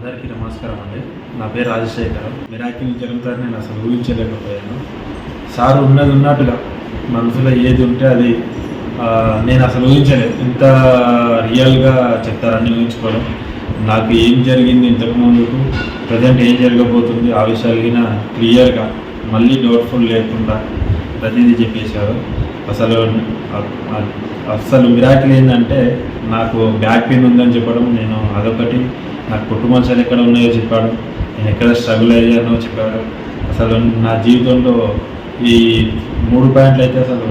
అందరికీ నమస్కారం అండి. నా పేరు రాజశేఖర్. మిరాకిల్ జరుగుతారని నేను అసలు ఊహించలేకపోయాను సార్ ఉన్నది ఉన్నట్టుగా మనసులో ఏది ఉంటే అది నేను అసలు ఊహించలేదు ఇంత రియల్గా చెప్తారని ఊహించుకోవడం. నాకు ఏం జరిగింది ఇంతకు ముందుకు ప్రజెంట్ ఏం జరగబోతుంది? ఆ విషయాలు క్లియర్గా మళ్ళీ డౌట్ఫుల్ లేకుండా ప్రతిదీ చెప్పేశారు. అసలు అసలు మిరాకిల్ ఏంటంటే నాకు బ్యాక్ పెయిన్ ఉందని చెప్పడం నేను అదొకటి. నాకు కుటుంబాలు ఎక్కడ ఉన్నాయో చెప్పాడు. నేను ఎక్కడ స్ట్రగుల్ అయ్యానో చెప్పాడు. అసలు నా జీవితంలో ఈ మూడు పాయింట్లు అయితే అసలు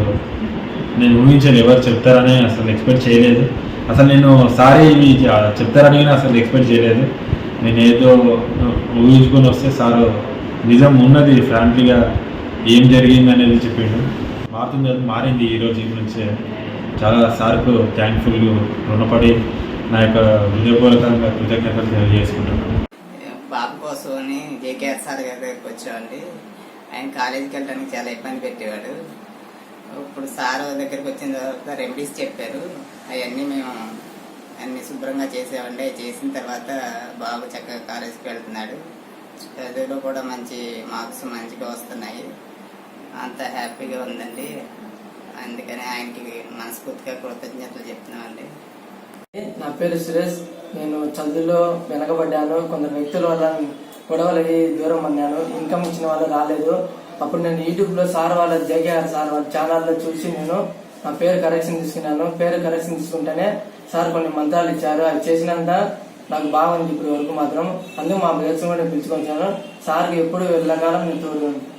నేను ఊహించలేదు ఎవరు చెప్తారని అసలు ఎక్స్పెక్ట్ చేయలేదు. అసలు నేను సారీ ఇవి చెప్తారని కానీ అసలు ఎక్స్పెక్ట్ చేయలేదు. నేను ఏదో ఊహించుకొని వస్తే సారు నిజం ఉన్నది ఫ్రాంక్లీగా ఏం జరిగింది అనేది చెప్పిండు. మారుతుంది అది మారింది ఈ ఈ నుంచే. చాలా సార్కు థ్యాంక్ఫుల్ రుణపడి నా యొక్క హృదయపూర్వకంగా కృతజ్ఞతలు తెలియజేసుకుంటున్నాను. బాబు కోసం అని జేకేఆర్ సార్ గారి దగ్గరికి వచ్చామండి. ఆయన కాలేజీకి వెళ్ళడానికి చాలా ఇబ్బంది పెట్టేవాడు. ఇప్పుడు సార్ దగ్గరికి వచ్చిన తర్వాత రెమెడీస్ చెప్పారు. అవన్నీ మేము అన్ని శుభ్రంగా చేసేవండి. చేసిన తర్వాత బాబు చక్కగా కాలేజీకి వెళ్తున్నాడు. చదువులో కూడా మంచి మార్క్స్ మంచిగా వస్తున్నాయి. అంత హ్యాపీగా ఉందండి. అందుకని ఆయనకి మనస్ఫూర్తిగా కృతజ్ఞతలు చెప్తున్నామండి. నా పేరు సురేష్. నేను చదువులో వెనకబడ్డాను. కొందరు వ్యక్తుల వల్ల గొడవలకి దూరం అన్నాను. ఇన్కమ్ ఇచ్చిన వాళ్ళు రాలేదు. అప్పుడు నేను యూట్యూబ్లో సార్ వాళ్ళ జేకేఆర్ సార్ వాళ్ళ ఛానల్లో చూసి నేను నా పేరు కరెక్షన్ తీసుకున్నాను. పేరు కరెక్షన్ తీసుకుంటేనే సార్ కొన్ని మంత్రాలు ఇచ్చారు. అవి చేసినంత నాకు బాగుంది ఇప్పుడు వరకు మాత్రం. అందుకు మా బ్రదర్స్ కూడా పిలుచుకొచ్చాను. సార్కి ఎప్పుడు వెళ్ళకాలం నేను తోడు